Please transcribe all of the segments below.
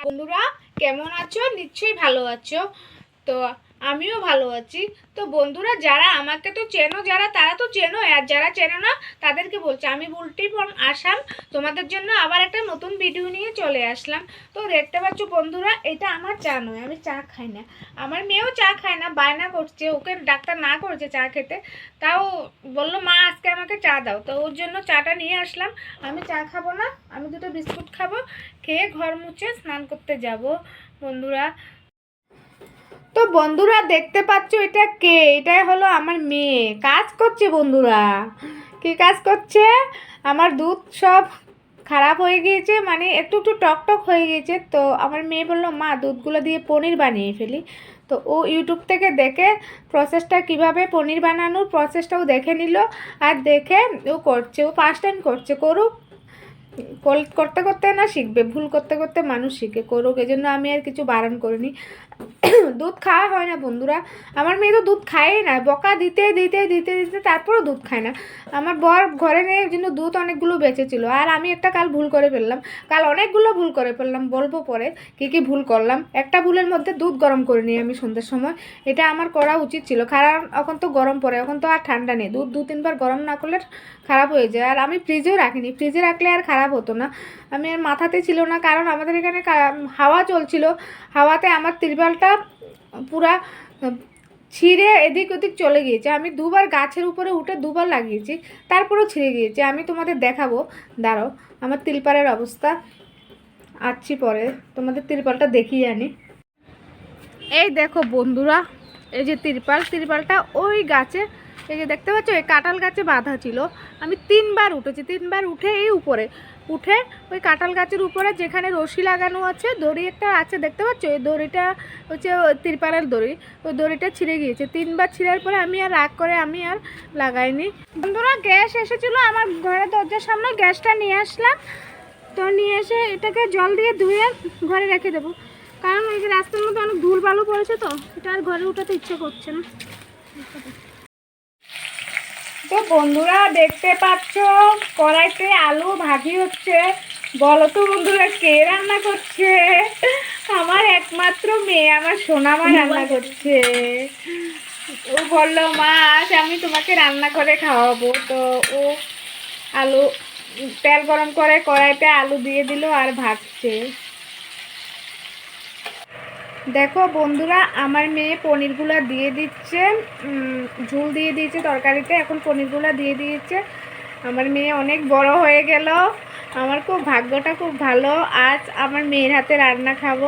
বন্ধুরা কেমন আছো? নিশ্চয়ই ভালো আছো। তো আমিও ভালো আছি। তো বন্ধুরা, যারা আমাকে তো চেনো, যারা তারা তো চেনো, আর যারা চেনো না, তাদেরকে বলছি, আমি বুলটি ফ্রম আসাম, তোমাদের জন্য আবার একটা নতুন ভিডিও নিয়ে চলে আসলাম। তো দেখতে পাচ্ছ বন্ধুরা, এটা আমার চা নয়, আমি চা খাই না। আমার মেয়েও চা খায় না, বায়না করছে, ওকে ডাক্তার না করেছে চা খেতে। তাও বলল, মা, আজকে আমাকে চা দাও। তো ওর জন্য চাটা নিয়ে আসলাম। আমি চা খাব না, আমি দুটো বিস্কুট খাব, খেয়ে ঘর মুছে স্নান করতে যাব, বন্ধুরা। তো বন্ধুরা দেখতে পাচ্ছ এটা কে? এটাই হলো আমার মেয়ে। কাজ করছে বন্ধুরা। কি কাজ করছে? আমার দুধ সব খারাপ হয়ে গিয়েছে মানে একটু একটু টক টক হয়ে গিয়েছে। তো আমার মেয়ে বলল, মা, দুধগুলো দিয়ে পনির বানিয়ে ফেলি। তো ও ইউটিউব থেকে দেখে প্রসেসটা কীভাবে পনির বানানোর প্রসেসটাও দেখে নিল আর দেখে ও করছে। ও ফার্স্ট টাইম করছে। করুক। করতে করতে না শিখবে। ভুল করতে করতে মানুষ শিখে। করুক। এই জন্য আমি আর কিছু বারণ করিনি। দুধ খাওয়া হয় না বন্ধুরা। আমার মেয়ে তো দুধ খায়ই না। বকা দিতে দিতে দিতে দিতে তারপরও দুধ খায় না। আমার বর ঘরে নেই জন্য দুধ অনেকগুলো বেঁচেছিল। আর আমি একটা কাল ভুল করে ফেললাম। কাল অনেকগুলো ভুল করে ফেললাম, বলব পরে কী কী ভুল করলাম। একটা ভুলের মধ্যে দুধ গরম করে নিই আমি সন্ধ্যের সময়। এটা আমার করা উচিত ছিল। কারণ এখন তো গরম পড়ে, এখন তো আর ঠান্ডা নেই। দুধ দু তিনবার গরম না করলে খারাপ হয়ে যায়। আর আমি ফ্রিজেও রাখিনি। ফ্রিজে রাখলে আর খারাপ হতো না। আমি আর মাথাতে ছিল না। কারণ আমাদের এখানে হাওয়া চলছিল। হাওয়াতে আমার তিরপালটা পুরা ছিঁড়ে এদিক ওদিক চলে গিয়েছে। আমি দুবার গাছের উপরে উঠে দুবার লাগিয়েছি, তারপরেও ছিঁড়ে গিয়েছে। আমি তোমাদের দেখাবো। দাঁড়ো আমার তিলপাড়ের অবস্থা। আসছি পরে, তোমাদের তিরপালটা দেখিয়ে আনি। এই দেখো বন্ধুরা, এই যে তিরপাল তিরপালটা ওই গাছে এই যে দেখতে পাচ্ছ, এই কাঁঠাল গাছে বাঁধা ছিল। আমি তিনবার উঠেছি, তিনবার উঠে এই উপরে। উঠে ওই কাঁঠাল গাছের উপরে যেখানে রশি লাগানো আছে, দড়ি একটা আছে, দেখতে পাচ্ছ? ওই দড়িটা হচ্ছে তিরপালের দড়ি। ওই দড়িটা ছিঁড়ে গিয়েছে। তিনবার ছিঁড়ার পরে আমি আর রাগ করে আমি আর লাগাইনি। বন্ধুরা, গ্যাস এসেছিল আমার ঘরের দরজার সামনে, গ্যাসটা নিয়ে আসলাম। তো নিয়ে এসে এটাকে জল দিয়ে ধুয়ে ঘরে রেখে দেবো। কারণ এই যে রাস্তার মধ্যে অনেক ধুল বালু পড়েছে তো, এটা আর ঘরে উঠাতে ইচ্ছে করছে না। তো বন্ধুরা দেখতে পাচ্ছ, কড়াইতে আলু ভাজি হচ্ছে। বলো তো বন্ধুরা, কে রান্না করছে? আমার একমাত্র মেয়ে, আমার সোনামা রান্না করছে। ও বলল, মা আমি তোমাকে রান্না করে খাওয়াবো। তো ও আলু, তেল গরম করে কড়াইতে আলু দিয়ে দিল আর ভাজছে। দেখো বন্ধুরা, আমার মেয়ে পনিরগুলো দিয়ে দিচ্ছে। ঝুল দিয়ে দিয়েছে তরকারিতে, এখন পনিরগুলো দিয়ে দিয়েছে। আমার মেয়ে অনেক বড় হয়ে গেল। আমার খুব ভাগ্যটা খুব ভালো। আজ আমার মেয়ের হাতে রান্না খাব।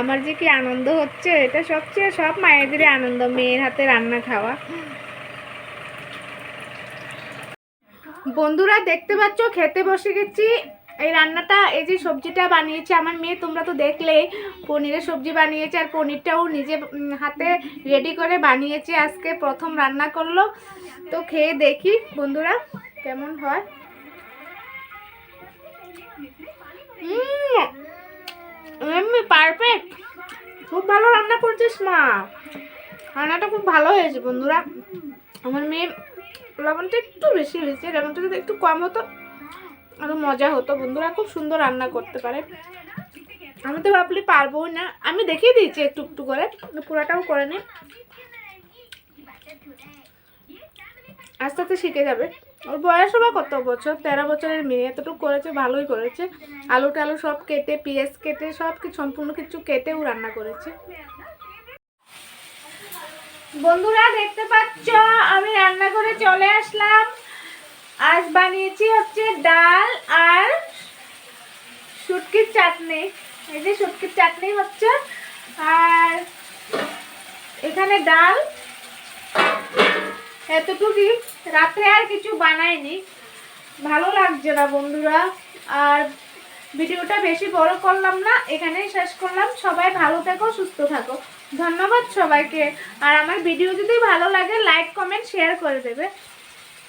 আমার যে কি আনন্দ হচ্ছে, এটা সবচেয়ে সব মায়েদেরই আনন্দ, মেয়ের হাতে রান্না খাওয়া। বন্ধুরা, দেখতে পাচ্ছ, খেতে বসে গেছি। এই রান্নাটা, এই যে সবজিটা বানিয়েছে, আমার মেয়ে তোমরা তো দেখলে, পনিরের সবজি বানিয়েছে আর পনিরটাও নিজে হাতে রেডি করে বানিয়েছে। আজকে প্রথম রান্না করল। তো খেয়ে দেখি, বন্ধুরা, কেমন হয়? পারফেক্ট খুব ভালো রান্না করছিস মা। রান্নাটা খুব ভালো হয়েছে, বন্ধুরা। আমার মেয়ে লবণটা একটু বেশি হয়েছে, লবণটা যদি একটু কম হতো আরও মজা হতো। বন্ধুরা খুব সুন্দর রান্না করতে পারে। আমি তো ভাবলি পারব না। আমি দেখিয়ে দিয়েছি একটু একটু করে। পুরাটাও করে নি। আস্তে আস্তে শিখে যাবে। ওর বয়স হবে কত বছর? তেরো বছরের মেয়ে। এতটুকু করেছে, ভালোই করেছে। আলু টালু সব কেটে, পেঁয়াজ কেটে, সব কিছু সম্পূর্ণ কিছু কেটেও রান্না করেছে। বন্ধুরা, দেখতে পাচ্ছ? আমি রান্না করে চলে আসলাম। আজ বানিয়েছি হচ্ছে ডাল আর শুটকির চাটনি। এই যে শুটকির চাটনি হচ্ছে। আর এখানে ডাল। এতটুকুই। রাত্রে আর কিছু বানাইনি। ভালো লাগছে না বন্ধুরা। আর ভিডিওটা বেশি বড় করলাম না, এখানেই শেষ করলাম। সবাই ভালো থেকো, সুস্থ থাকো। ধন্যবাদ সবাইকে। আর আমার ভিডিও যদি ভালো লাগে লাইক কমেন্ট শেয়ার করে দেবে।